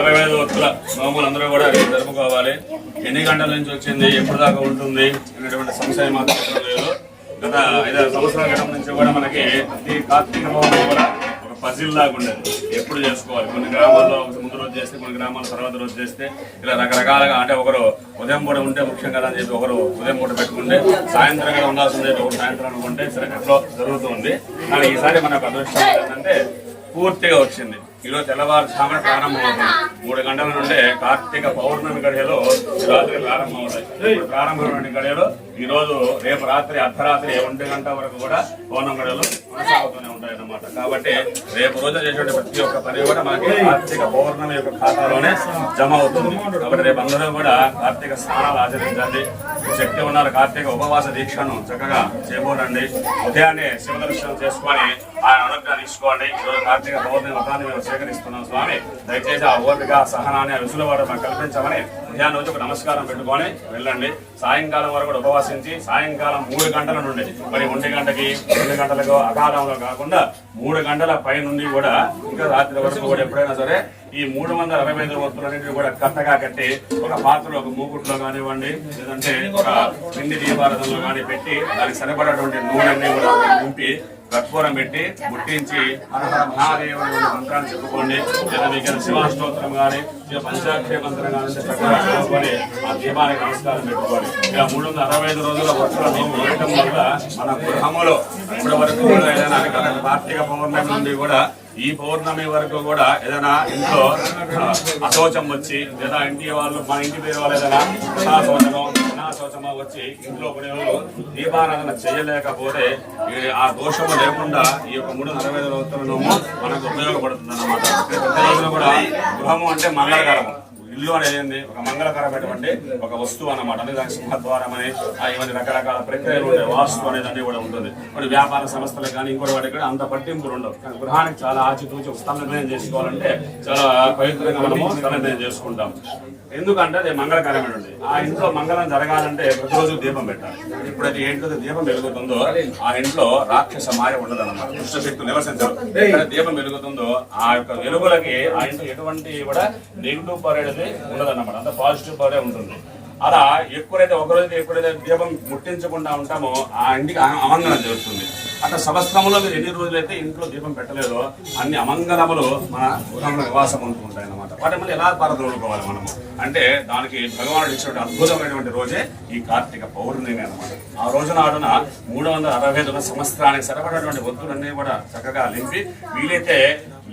అరవై ఐదు వత్తుల మామూలు అందరూ కూడా రేపు జరుపుకోవాలి ఎన్ని గంటల నుంచి వచ్చింది? ఎప్పుడు దాకా ఉంటుంది? అనేటువంటి సంశయం మాత్రం లేదు. గత ఐదారు సంవత్సరాల క్రితం నుంచి కూడా మనకి ప్రతి కార్తీక నోము కూడా ఒక పజిల్ లాగా ఉండేది. ఎప్పుడు చేసుకోవాలి? కొన్ని గ్రామాల్లో ఒక ముందు రోజు చేస్తే కొన్ని గ్రామాల తర్వాత రోజు చేస్తే ఇలా రకరకాలుగా అంటే ఒకరు ఉదయం పూట ఉంటే ముఖ్యం కదా అని చెప్పి ఒకరు ఉదయం పూట పెట్టుకుంటే సాయంత్రం కూడా ఉండాల్సిందే ఒకరు సాయంత్రం అనుకుంటే సరే ఎట్లా జరుగుతుంది కానీ ఈసారి మనకు అదృష్టం ఏంటంటే పూర్తిగా వచ్చింది. ఈరోజు తెల్లవారుజామున ప్రారంభమవుతుంది. మూడు గంటల నుండే కార్తీక పౌర్ణమి గడియలో రాత్రి ప్రారంభమవుతాయి. ప్రారంభమైన గడియలో ఈరోజు రేపు రాత్రి అర్ధరాత్రి ఒంటి గంట వరకు కూడా పౌర్ణమి గడియలు కొనసాగుతూనే ఉంటాయి అన్నమాట కాబట్టి రేపు రోజు చేసేటువంటి ప్రతి ఒక్క పని కూడా మనకి కార్తీక పౌర్ణమి యొక్క ఖాతాలోనే జమ అవుతుంది. కాబట్టి రేపు అందరూ కూడా కార్తీక స్నానాలు ఆచరించండి. శక్తి ఉన్నారు కార్తీక ఉపవాస దీక్షను చక్కగా చేపూడండి ఉదయాన్నే శివ దర్శనం చేసుకొని ఆయన అనుగ్రహించుకోండి తీసుకోండి. ఈరోజు కార్తీక పౌర్ణమి వ్రతాన్ని మేము స్వీకరిస్తున్నాం స్వామి. దయచేసి ఆ ఓపిక సహనాన్ని ఆ విసులువాడు మాకు కల్పించమని ఉదయాన్నే వచ్చి ఒక నమస్కారం పెట్టుకొని వెళ్ళండి. సాయంకాలం వరకు కూడా ఉపవాసించి సాయంకాలం మూడు గంటల నుండి మరి ఒంటి గంటకి రెండు గంటలకు అకాలంలో కాకుండా మూడు గంటల పై నుండి కూడా ఇంకా రాత్రి వరకు కూడా ఎప్పుడైనా సరే ఈ మూడు వందల అరవై ఐదు వస్తువులన్నింటినీ కూడా కట్టగా కట్టి ఒక పాత్రలో ఒక మూకుట్లో కానివ్వండి లేదంటే ఒక పిండి దీపారథంలో కానీ పెట్టి దానికి సరిపడేటువంటి నూనె కూడా నింపి కర్పూరం పెట్టి ముట్టించి మహాదేవుడు మంత్రాన్ని చెప్పుకోండి. లేదా మీకు శివాష్టోత్తరం కానీ లేదా మంత్రం కానీ ఉంటే చక్కగా చదువుకొని ఆ దీపానికి నమస్కారం పెట్టుకోవాలి ఇలా మూడు వందల అరవై ఐదు రోజుల వర్షాలు మేము వేయటం వల్ల మన గృహములో ఇప్పటి వరకు కూడా ఏదైనా కార్తీక పౌర్ణమి నుండి కూడా ఈ పౌర్ణమి వరకు కూడా ఏదైనా ఇంట్లో ఆ, అశోచం వచ్చి లేదా ఇంటి వాళ్ళు మన ఇంటి పేరు వాళ్ళు ఏదైనా అశోచమో అనాశోచమా వచ్చి ఇంట్లో కొన్ని దీపారాధన చేయలేకపోతే ఆ దోషము లేకుండా ఈ యొక్క మూడు నలభై ఐదు మనకు ఉపయోగపడుతుంది అన్నమాట ప్రతి రోజున కూడా గృహము అంటే మంగళకరము. ఇల్లు అనేది ఏంది? ఒక మంగళకరమైనటువంటి ఒక వస్తువు అన్నమాట. అంటే దానికి సింహద్వారం అని ఇవన్నీ రకరకాల ప్రక్రియలు ఉంటాయి. వాస్తు అనేది అన్ని కూడా ఉంటుంది. మరి వ్యాపార సంస్థలకు కానీ ఇంకోటి వాటికి కూడా అంత పట్టింపులు ఉండవు. కానీ గృహానికి చాలా ఆచితూచి ఒక స్థల నిర్ణయం చేసుకోవాలంటే చాలా పవిత్రంగా మనము స్థల నిర్ణయం చేసుకుంటాం. ఎందుకంటే అది మంగళకరమైనది. ఆ ఇంట్లో మంగళం జరగాలంటే ప్రతిరోజు దీపం పెట్టాలి. ఇప్పుడైతే ఏ ఇంట్లో దీపం వెలుగుతుందో ఆ ఇంట్లో రాక్షస మాయ ఉండదు అనమాట దుష్టశక్తులు నివసించరు దీపం వెలుగుతుందో ఆ యొక్క వెలుగులకి ఆ ఇంట్లో ఎటువంటి కూడా నెగిటివ్ పవర్ ఉండదన్నమాట. అంత పాజిటివ్ పవరే ఉంటుంది. అలా ఎక్కువైతే ఒకరోజు ఎక్కువైతే దీపం ముట్టించకుండా ఉంటామో ఆ ఇంటికి అమంగళం జరుగుతుంది. అట్లా సంవత్సరంలో మీరు ఎన్ని రోజులైతే ఇంట్లో దీపం పెట్టలేదో అన్ని అమంగళములు మన గృహంలో నివాసం ఉంటుంటాయి అన్నమాట వాటి మళ్ళీ ఎలా పరదోడుకోవాలి మనము? అంటే దానికి భగవానుడు ఇచ్చినటువంటి అద్భుతమైనటువంటి రోజే ఈ కార్తీక పౌర్ణమి అనమాట ఆ రోజు నాడున మూడు వందల అరవై ఐదు సంవత్సరానికి సరిపడేటువంటి ఒత్తులన్నీ కూడా చక్కగా నింపి వీలైతే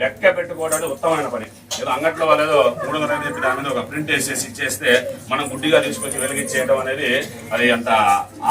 లెక్క పెట్టుకోవడానికి ఉత్తమమైన పని. ఏదో అంగట్లో వాళ్ళు మూడు వందల చెప్పి దాని మీద ఒక ప్రింట్ వేసేసి ఇచ్చేస్తే మనం గుడ్డిగా తీసుకొచ్చి వెలిగించేయడం అనేది అది అంత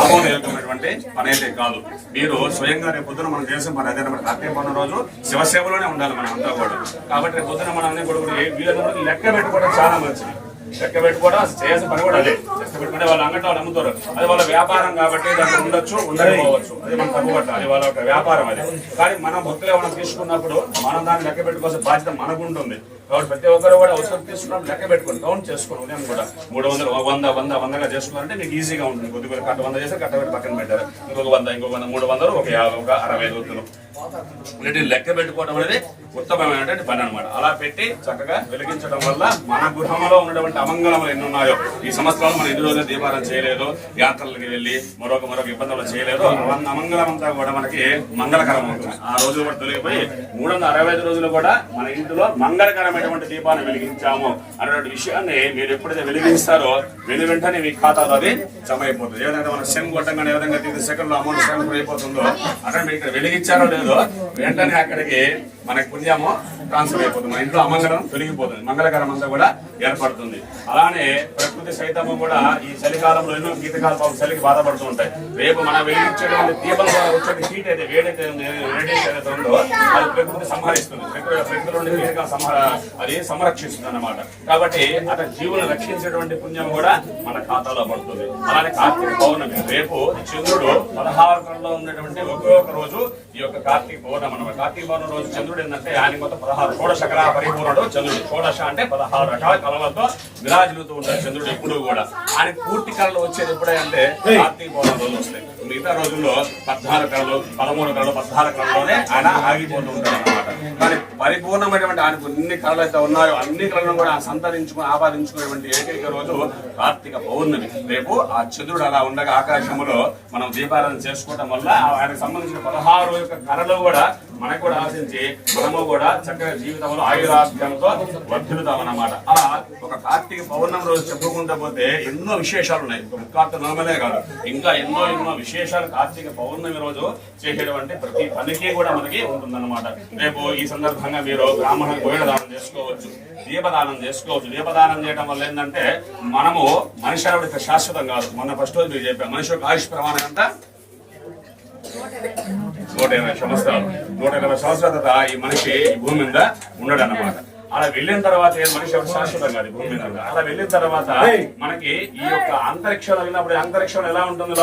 ఆహ్వానయోగ్యమైనటువంటి పని అయితే కాదు. మీరు స్వయంగా రేపు పొద్దున మనం చేసే మన అదే మన కార్తీక పౌర్ణమి రోజు శివసేవలోనే ఉండాలి మనం అంతా కూడా. కాబట్టి రేపు పొద్దున మనం అన్ని కూడా కూడా వీళ్ళందరూ లెక్క పెట్టుకోవడం చాలా మంచిది. లెక్క పెట్టుకోవడం అసలు చేయాల్సిన పని కూడా అదే. లెక్క పెట్టుకుంటే వాళ్ళు అంగట్లో వాళ్ళు అమ్ముతారు. అది వాళ్ళ వ్యాపారం కాబట్టి దాంట్లో ఉండొచ్చు ఉండకపోవచ్చు. అది మనం తప్పుపట్టాలి వాళ్ళ ఒక వ్యాపారం అది. కానీ మనం భక్తులు ఏమైనా తీసుకున్నప్పుడు మనం దాన్ని లెక్క పెట్టుకోవాల్సిన బాధ్యత మనకు ఉంటుంది కాబట్టి ప్రతి ఒక్కరు కూడా అవసరం తీసుకున్నప్పుడు లెక్క పెట్టుకుని కౌంట్ చేసుకోండి ఉదయం కూడా. మూడు వందలు వంద వంద వందగా చేసుకున్నారంటే మీకు ఈజీగా ఉంటుంది. కొద్దిగా కట్ట వంద చేస్తే కట్ట పెట్టి పక్కన పెట్టారు. ఇంకొక వంద ఇంకొక వంద మూడు వందలు ఒక యాభై ఒక అరవై ఐదు వద్దులు లెక్క పెట్టుకోవడం అనేది ఉత్తమమైనటువంటి పని అనమాట అలా పెట్టి చక్కగా వెలిగించడం వల్ల మన గృహంలో ఉన్నటువంటి అమంగళములు ఎన్ని ఉన్నాయో ఈ సంవత్సరాలు మనం ఎన్ని రోజులు దీపారాధన చేయలేదు యాత్రలకు వెళ్ళి మరొక మరొక ఇబ్బందులు చేయలేదు అవన్నీ అమంగళం అంతా కూడా మనకి మంగళకరం అవుతుంది ఆ రోజు కూడా తొలగిపోయి మూడు వందల అరవై ఐదు రోజులు కూడా మన ఇంటిలో మంగళకరమైనటువంటి దీపాన్ని వెలిగించాము అనేటువంటి విషయాన్ని మీరు ఎప్పుడైతే వెలిగిస్తారో వెను వెంటనే మీ ఖాతాలో అది జమ అయిపోతుంది. ఏ విధంగా మన సెమ్ కొట్టంగానే ఏ విధంగా సెకండ్లో అమౌంట్ ట్రాన్స్ఫర్ అయిపోతుందో అక్కడ మీరు ఇక్కడ వెలిగించారో లేదో వెంటనే అక్కడికి మనకు పుణ్యము. ట్రాన్స్ఫర్ అయిపోతుంది. మన ఇంట్లో అమంగళం తొలగిపోతుంది. మంగళకరం అంతా కూడా ఏర్పడుతుంది. అలానే ప్రకృతి సైతము కూడా ఈ చలికాలంలో ఎన్నో గీతకాల పాపం చలికి బాధపడుతూ ఉంటాయి. రేపు మనం వెలిగించేటువంటి దీపం వచ్చే హీట్ అయితే వేడైతే రేడియేషన్ ఏదైతే ఉందో అది ప్రకృతి సంహరిస్తుంది. ప్రకృతి ప్రకృతిలో అది సంరక్షిస్తుంది అన్నమాట. కాబట్టి అతని జీవులను రక్షించేటువంటి పుణ్యం కూడా మన ఖాతాలో పడుతుంది. అలానే కార్తీక పౌర్ణమి. రేపు చంద్రుడు పదహారు కళలో ఉన్నటువంటి ఒకే ఒక రోజు ఈ యొక్క కార్తీక పౌర్ణమి అన్నమాట. కార్తీక పౌర్ణమి రోజు చంద్రుడు ఏంటంటే ఆయన మొత్తం పదహారు షోడశ కళా పరిపూర్ణుడు చంద్రుడు. షోడశ అంటే పదహారు రకాల కళలతో విరాజిల్లుతూ ఉంటాడు చంద్రుడు ఎప్పుడు కూడా. ఆయన పూర్తి కళలు వచ్చేది ఎప్పుడంటే కార్తీక పౌర్ణమి రోజు వస్తాయి. మిగతా రోజుల్లో పద్నాలుగు కళలు పదమూడు కళలు పద్నాలుగు కళలోనే ఆయన ఆగిపోతూ ఉంటాడు. కానీ పరిపూర్ణమైనటువంటి ఆయనకు ఎన్ని కళలు అయితే ఉన్నాయో అన్ని కళలను కూడా సంతరించుకుని ఆపాదించుకునేటువంటి ఏకైక రోజు కార్తీక పౌర్ణమి. రేపు ఆ చంద్రుడు అలా ఉండగా ఆకాశంలో మనం దీపారాధన చేసుకోవడం వల్ల ఆయనకు సంబంధించిన పదహారు యొక్క కళలు కూడా మనకు కూడా ఆశించి మనము కూడా చక్కగా జీవితంలో ఆయురాగ్యంతో వర్ధిల్లుతాం అన్నమాట అలా ఒక కార్తీక పౌర్ణమి రోజు చెప్పుకుంటా పోతే ఎన్నో విశేషాలు ఉన్నాయి. ఒక ముక్కార్త నామలే కాదు. ఇంకా ఎన్నో ఎన్నో విశేషాలు కార్తీక పౌర్ణమి రోజు చేసేటువంటి ప్రతి పనికి కూడా మనకి ఉంటుందన్నమాట. రేపు ఈ సందర్భంగా మీరు బ్రాహ్మణ గోయడ దానం చేసుకోవచ్చు దీపదానం చేసుకోవచ్చు. దీపదానం చేయడం వల్ల ఏంటంటే మనము మనిషి ఆవిడ శాశ్వతం కాదు. మొన్న ఫస్ట్ రోజు మీరు చెప్పాం మనిషి యొక్క ఆయుష్ ప్రమాణం ఎంత? నూట ఇరవై. సంవత్సరాలు. నూట ఇరవై సంవత్సరాల తర్వాత ఈ మనిషి ఈ భూమి మీద ఉండడు అన్నమాట అలా వెళ్ళిన తర్వాత ఏ మనిషి ఎవరు శాశ్వతం కాదు భూమి మీద. అలా వెళ్ళిన తర్వాత మనకి ఈ యొక్క అంతరిక్షంలో వెళ్ళినప్పుడు అంతరిక్షంలో ఎలా ఉంటుంది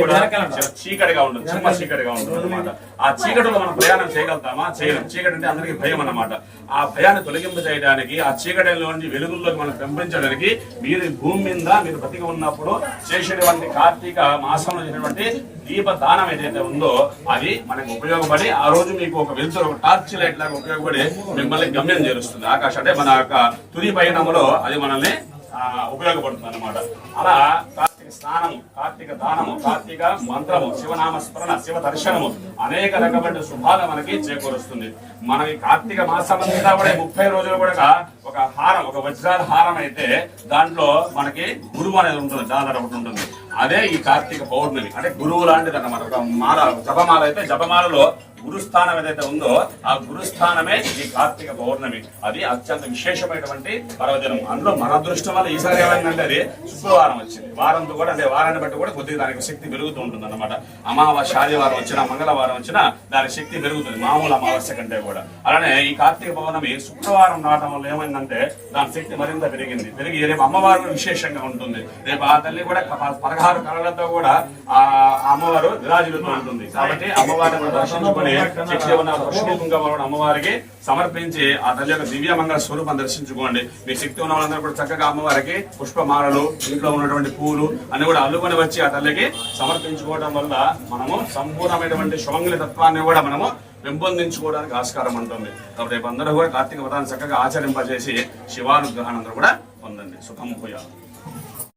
కూడా? చాలా చీకటిగా ఉంటుంది చిమ్మ చీకటిగా ఉంటుంది అనమాట ఆ చీకటిలో మనం ప్రయాణం చేయగలుగుతామా? చేయలేం. చీకటి అంటే అందరికీ భయం అన్నమాట. ఆ భయాన్ని తొలగింపు చేయడానికి ఆ చీకటిలో నుంచి వెలుగుల్లోకి మనం పెంపించడానికి మీరు భూమి మీద మీరు బతికి ఉన్నప్పుడు చేసేటువంటి కార్తీక మాసంలో చేసినటువంటి దీప దానం ఏదైతే ఉందో అది మనకు ఉపయోగపడి ఆ రోజు మీకు ఒక వెలుతురు ఒక టార్చ్ లైట్ లాగా ఉపయోగపడి మిమ్మల్ని గమ్యం చేరుస్తుంది. ఆకాశ అంటే మన యొక్క తుది పయనంలో అది మనల్ని ఆ, ఉపయోగపడుతుంది అన్నమాట అలా కార్తీక స్నానము కార్తీక దానము కార్తీక మంత్రము శివనామ స్మరణ శివ దర్శనము అనేక రకమైన శుభాలు మనకి చేకూరుస్తుంది. మనకి కార్తీక మాసం అంతా కూడా ముప్పై రోజులు కూడా ఒక హారం ఒక వజ్రాల హారం అయితే దాంట్లో మనకి గురువు అనేది ఉంటుంది దాదాపు ఒకటి ఉంటుంది. అదే ఈ కార్తీక పౌర్ణమి. అంటే గురువు లాంటిది అన్నమాట. ఒక మాల జపమాల అయితే జపమాలలో గురుస్థానం ఏదైతే ఉందో ఆ గురుస్థానమే ఈ కార్తీక పౌర్ణమి. అది అత్యంత విశేషమైనటువంటి పర్వదినం. అందులో మన అదృష్టం వల్ల ఈసారి ఏమైందంటే అది శుక్రవారం వచ్చింది. వారంతో కూడా అంటే వారాన్ని బట్టి కూడా కొద్దిగా దానికి శక్తి పెరుగుతూ ఉంటుంది అనమాట అమావాస్య ఆదివారం వచ్చినా మంగళవారం వచ్చినా దాని శక్తి పెరుగుతుంది. మామూలు అమావాస్య కంటే కూడా. అలానే ఈ కార్తీక పౌర్ణమి శుక్రవారం రావడం వల్ల ఏమైందంటే దాని శక్తి మరింత పెరిగింది. పెరిగి రేపు అమ్మవారు విశేషంగా ఉంటుంది. రేపు ఆ తల్లి కూడా పదహారు కళలతో కూడా ఆ అమ్మవారు విరాజులుతూ ఉంటుంది. కాబట్టి అమ్మవారిని దర్శించుకొని శక్తి ఉన్న అమ్మవారికి సమర్పించి ఆ తల్లి యొక్క దివ్య మంగళ స్వరూపం దర్శించుకోండి. మీ శక్తి ఉన్న వాళ్ళందరూ కూడా చక్కగా అమ్మవారికి పుష్పమాలలు ఇంట్లో ఉన్నటువంటి పూలు అన్ని కూడా అల్లుకొని వచ్చి ఆ తల్లికి సమర్పించుకోవడం వల్ల మనము సంపూర్ణమైనటువంటి శుభంగుల తత్వాన్ని కూడా మనము పెంపొందించుకోవడానికి ఆస్కారం ఉంటుంది. కాబట్టి రేపు అందరూ కూడా కార్తీక వ్రతాన్ని చక్కగా ఆచరింపజేసి శివానుగ్రహాన్ని అందరూ కూడా పొందండి. సుఖం పోయాలి